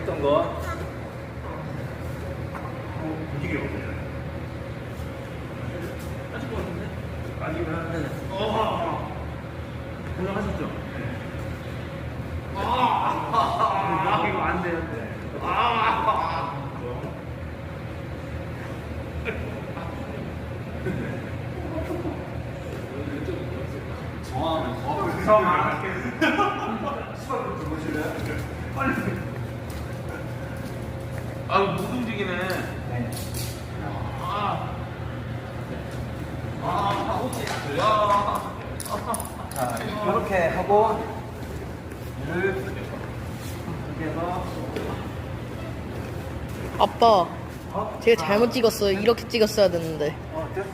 거. 움직여. 빠질 것 같은데? 빠지면. 어. 올라가셨죠? 아, 이거 안 돼, 안 돼. 아, 정하면 더. 처음 알았겠네. 수업을 들어보실래요? 빨리. 아, 못 움직이네. 네. 아. 아, 오케이. 야. 자, 이렇게 하고, 얘를 이렇게 해서, 아빠, 어? 제가 잘못 찍었어요. 이렇게 찍었어야 됐는데. 어, 됐어.